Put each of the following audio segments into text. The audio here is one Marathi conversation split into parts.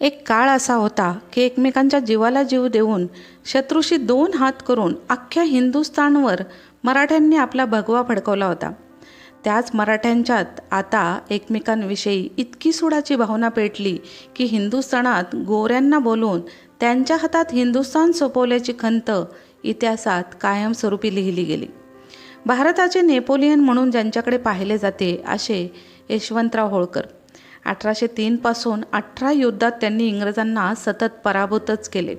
एक काळ असा होता की एकमेकांच्या जीवाला जीव देऊन शत्रूशी दोन हात करून अख्ख्या हिंदुस्थानवर मराठ्यांनी आपला भगवा फडकवला होता. त्याच मराठ्यांच्यात आता एकमेकांविषयी इतकी सुडाची भावना पेटली की हिंदुस्थानात गोऱ्यांना बोलून त्यांच्या हातात हिंदुस्थान सोपवल्याची खंत इतिहासात कायमस्वरूपी लिहिली गेली. भारताचे नेपोलियन म्हणून ज्यांच्याकडे पाहिले जाते असे यशवंतराव होळकर. अठराशे तीनपासून अठरा युद्धात त्यांनी इंग्रजांना सतत पराभूतच केले.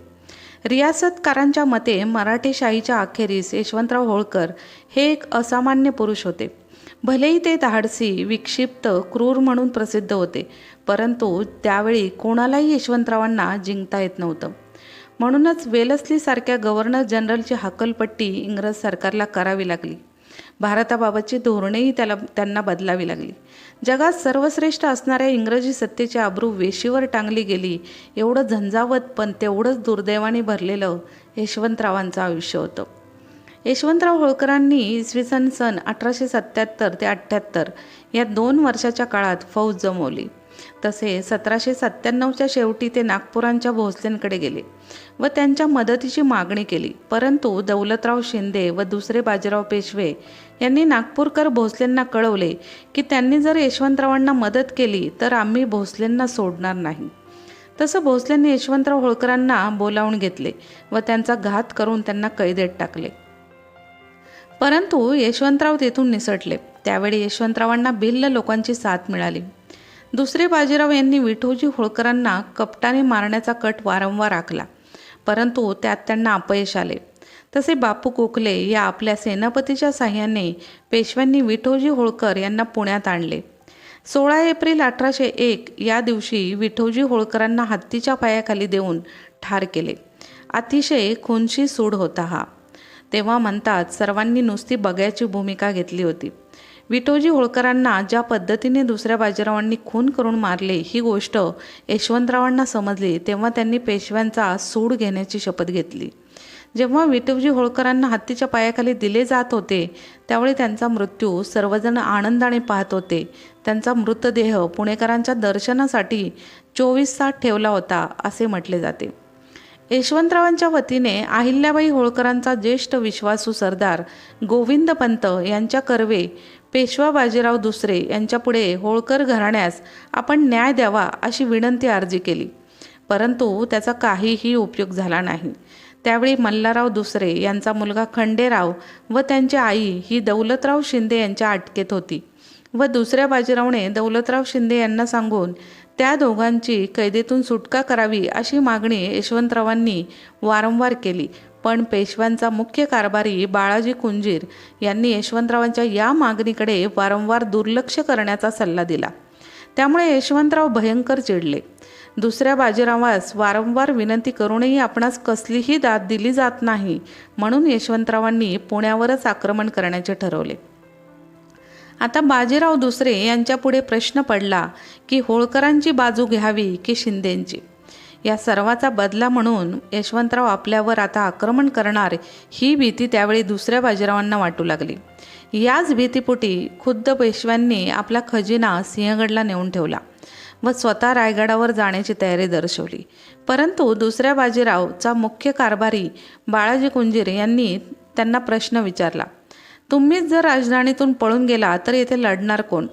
रियासतकारांच्या मते मराठेशाहीच्या अखेरीस यशवंतराव होळकर हे एक असामान्य पुरुष होते. भलेही ते धाडसी विक्षिप्त क्रूर म्हणून प्रसिद्ध होते परंतु त्यावेळी कोणालाही यशवंतरावांना जिंकता येत नव्हतं. म्हणूनच वेलस्लीसारख्या गव्हर्नर जनरलची हकलपट्टी इंग्रज सरकारला करावी लागली. भारताबाबतची धोरणेही त्याला त्यांना बदलावी लागली. जगात सर्वश्रेष्ठ असणाऱ्या इंग्रजी सत्तेची अब्रू वेशीवर टांगली गेली. एवढं झंझावत पण तेवढंच दुर्दैवाने भरलेलं यशवंतरावांचं आयुष्य होतं. यशवंतराव होळकरांनी इसवी सन सन अठराशे सत्याहत्तर ते अठ्ठ्याहत्तर या दोन वर्षाच्या काळात फौज जमवली. तसे सतराशे सत्त्याण्णवच्या शेवटी ते नागपुरांच्या भोसलेंकडे गेले व त्यांच्या मदतीची मागणी केली. परंतु दौलतराव शिंदे व दुसरे बाजीराव पेशवे यांनी नागपूरकर भोसलेंना कळवले की त्यांनी जर यशवंतरावांना मदत केली तर आम्ही भोसलेंना सोडणार नाही. तसं भोसलेंनी यशवंतराव होळकरांना बोलावून घेतले व त्यांचा घात करून त्यांना कैदेत टाकले. परंतु यशवंतराव तेथून निसटले. त्यावेळी यशवंतरावांना भिल्ल लोकांची साथ मिळाली. दुसरे बाजीराव यांनी विठोजी होळकरांना कपटाने मारण्याचा कट वारंवार आखला. परंतु त्यात त्यांना अपयश आले. तसे बापू गोखले या आपल्या सेनापतीच्या साह्याने पेशव्यांनी विठोजी होळकर यांना पुण्यात आणले. सोळा एप्रिल अठराशे एक या दिवशी विठोजी होळकरांना हत्तीच्या पायाखाली देऊन ठार केले. अतिशय खुनशी सूड होता हा. तेव्हा म्हणतात सर्वांनी नुसती बघ्याची भूमिका घेतली होती. विटोजी होळकरांना ज्या पद्धतीने दुसऱ्या बाजीरावांनी खून करून मारले ही गोष्ट यशवंतरावांना समजली तेव्हा त्यांनी पेशव्यांचा सूड घेण्याची शपथ घेतली. जेव्हा विटोजी होळकरांना हत्तीच्या पायाखाली दिले जात होते त्यावेळी त्यांचा मृत्यू सर्वजण आनंदाने पाहत होते. त्यांचा मृतदेह पुणेकरांच्या दर्शनासाठी चोवीस तास ठेवला होता असे म्हटले जाते. यशवंतरावांच्या वतीने अहिल्याबाई होळकरांचा ज्येष्ठ विश्वासू सरदार गोविंद पंत यांच्या कर्वे पेशवा बाजीराव दुसरे यांच्यापुढे होळकर घराण्यास आपण न्याय द्यावा अशी विनंती अर्जी केली. परंतु त्याचा काहीही उपयोग झाला नाही. त्यावेळी मल्हारराव दुसरे यांचा मुलगा खंडेराव व त्यांची आई ही दौलतराव शिंदे यांच्या अटकेत होती. व दुसऱ्या बाजीरावने दौलतराव शिंदे यांना सांगून त्या दोघांची कैदेतून सुटका करावी अशी मागणी यशवंतरावांनी वारंवार केली. पण पेशव्यांचा मुख्य कारभारी बाळाजी कुंजीर यांनी यशवंतरावांच्या या मागणीकडे वारंवार दुर्लक्ष करण्याचा सल्ला दिला. त्यामुळे यशवंतराव भयंकर चिडले. दुसऱ्या बाजीरावास वारंवार विनंती करूनही आपणास कसलीही दाद दिली जात नाही म्हणून यशवंतरावांनी पुण्यावरच आक्रमण करण्याचे ठरवले. आता बाजीराव दुसरे यांच्यापुढे प्रश्न पडला की होळकरांची बाजू घ्यावी की शिंदेंची? या सर्वाचा बदला म्हणून यशवंतराव आपल्यावर आता आक्रमण करणार ही भीती त्यावेळी दुसऱ्या बाजीरावांना वाटू लागली. याच भीतीपोटी खुद्द पेशव्यांनी आपला खजिना सिंहगडला नेऊन ठेवला व स्वतः रायगडावर जाण्याची तयारी दर्शवली. परंतु दुसऱ्या बाजीरावचा मुख्य कारभारी बाळाजी कुंजीर यांनी त्यांना प्रश्न विचारला. तुम्हीच जर राजधानीतून पळून गेला तर येथे लढणार कोण?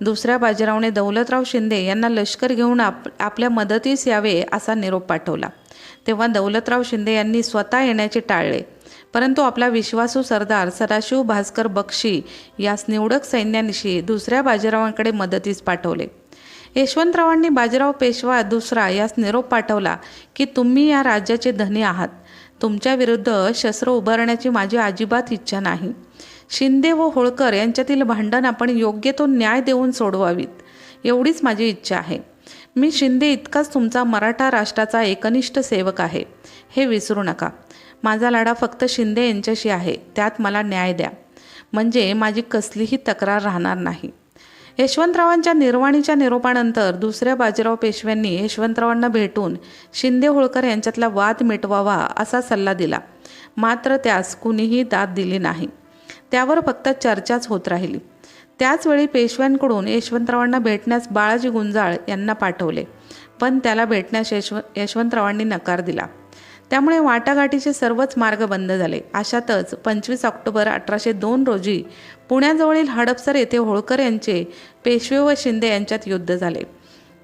दुसऱ्या बाजीरावने दौलतराव शिंदे यांना लष्कर घेऊन आप आपल्या मदतीस यावे असा निरोप पाठवला. तेव्हा दौलतराव शिंदे यांनी स्वतः येण्याचे टाळले. परंतु आपला विश्वासू सरदार सदाशिव भास्कर बक्षी यास निवडक सैन्यानिशी दुसऱ्या बाजीरावांकडे मदतीस पाठवले. यशवंतरावांनी बाजीराव पेशवा दुसरा यास निरोप पाठवला की तुम्ही या राज्याचे धनी आहात. तुमच्या विरुद्ध शस्त्र उभारण्याची माझी अजिबात इच्छा नाही. शिंदे व होळकर यांच्यातील भांडण आपण योग्य तो न्याय देऊन सोडवावीत एवढीच माझी इच्छा आहे. मी शिंदे इतकाच तुमचा मराठा राष्ट्राचा एकनिष्ठ सेवक आहे. हे विसरू नका. माझा लढा फक्त शिंदे यांच्याशी आहे त्यात मला न्याय द्या. म्हणजे माझी कसलीही तक्रार राहणार नाही. यशवंतरावांच्या निर्वाणीच्या निरोपानंतर दुसऱ्या बाजीराव पेशव्यांनी यशवंतरावांना भेटून शिंदे होळकर यांच्यातला वाद मिटवावा असा सल्ला दिला. मात्र त्यास कुणीही दाद दिली नाही. त्यावर फक्त चर्चाच होत राहिली. त्याचवेळी पेशव्यांकडून यशवंतरावांना भेटण्यास बाळाजी गुंजाळ यांना पाठवले. पण त्याला भेटण्यास यशव यशवंतरावांनी नकार दिला. त्यामुळे वाटाघाटीचे सर्वच मार्ग बंद झाले. अशातच पंचवीस ऑक्टोबर अठराशे दोन रोजी पुण्याजवळील हडपसर येथे होळकर यांचे पेशवे व शिंदे यांच्यात युद्ध झाले.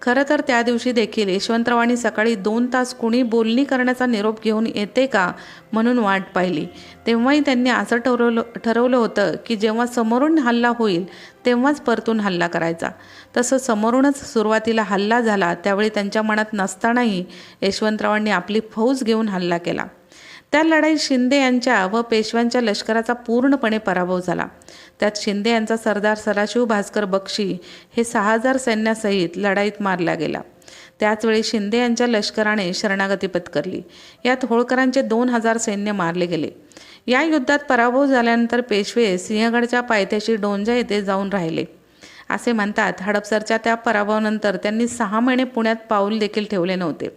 खरं तर त्या दिवशी देखील यशवंतरावांनी सकाळी दोन तास कुणी बोलणी करण्याचा निरोप घेऊन येते का म्हणून वाट पाहिली. तेव्हाही त्यांनी असं ठरवलं ठरवलं होतं की जेव्हा समोरून हल्ला होईल तेव्हाच परतून हल्ला करायचा. तसं समोरूनच सुरुवातीला हल्ला झाला त्यावेळी त्यांच्या मनात नसतानाही यशवंतरावांनी आपली फौज घेऊन हल्ला केला. त्या लढाईत शिंदे यांच्या व पेशव्यांच्या लष्कराचा पूर्णपणे पराभव झाला. त्यात शिंदे यांचा सरदार सदाशिव भास्कर बक्षी हे सहा हजार सैन्यासहित लढाईत मारला गेला. त्याचवेळी शिंदे यांच्या लष्कराने शरणागती पत्करली यात होळकरांचे दोन हजार सैन्य मारले गेले. या युद्धात पराभव झाल्यानंतर पेशवे सिंहगडच्या पायथ्याशी डोंजा येथे जाऊन राहिले. असे म्हणतात हडपसरच्या त्या पराभवानंतर त्यांनी सहा महिने पुण्यात पाऊल देखील ठेवले नव्हते.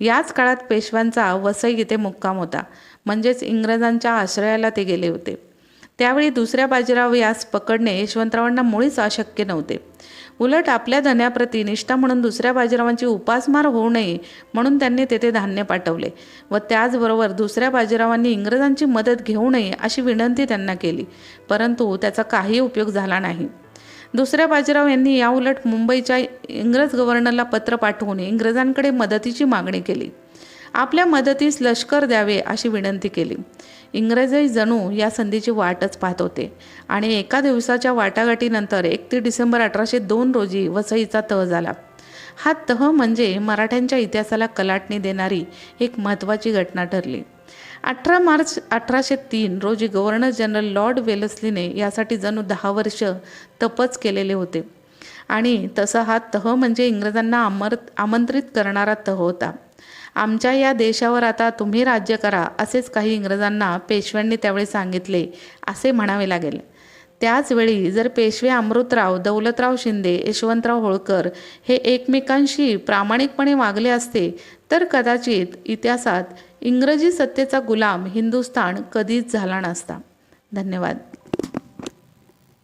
याच काळात पेशव्यांचा वसई येथे मुक्काम होता. म्हणजेच इंग्रजांच्या आश्रयाला ते गेले होते. त्यावेळी दुसऱ्या बाजीराव यास पकडणे यशवंतरावांना मुळीच अशक्य नव्हते. उलट आपल्या धन्याप्रती निष्ठा म्हणून दुसऱ्या बाजीरावांची उपासमार होऊ नये म्हणून त्यांनी तेथे धान्य पाठवले व त्याचबरोबर दुसऱ्या बाजीरावांनी इंग्रजांची मदत घेऊ नये अशी विनंती त्यांना केली. परंतु त्याचा काही उपयोग झाला नाही. दुसऱ्या बाजीराव यांनी याउलट मुंबईच्या इंग्रज गव्हर्नरला पत्र पाठवून इंग्रजांकडे मदतीची मागणी केली. आपल्या मदतीस लष्कर द्यावे अशी विनंती केली. इंग्रजही जणू या संधीची वाटच पाहत होते आणि एका दिवसाच्या वाटाघाटीनंतर एकतीस डिसेंबर अठराशे दोन रोजी वसईचा तह झाला. हा तह म्हणजे मराठ्यांच्या इतिहासाला कलाटणी देणारी एक महत्त्वाची घटना ठरली. अठरा मार्च अठराशे तीन रोजी गव्हर्नर जनरल लॉर्ड वेलस्लीने यासाठी जणू दहा वर्ष तपच केलेले होते. आणि तसा हा तह म्हणजे इंग्रजांना आमर आमंत्रित करणारा तह होता. आमच्या या देशावर आता तुम्ही राज्य करा असेच काही इंग्रजांना पेशव्यांनी त्यावेळी सांगितले असे म्हणावे लागेल. त्याचवेळी जर पेशवे अमृतराव दौलतराव शिंदे यशवंतराव होळकर हे एकमेकांशी प्रामाणिकपणे वागले असते तर कदाचित इतिहासात इंग्रजी सत्तेचा गुलाम हिंदुस्थान कधीच झाला नसता. धन्यवाद.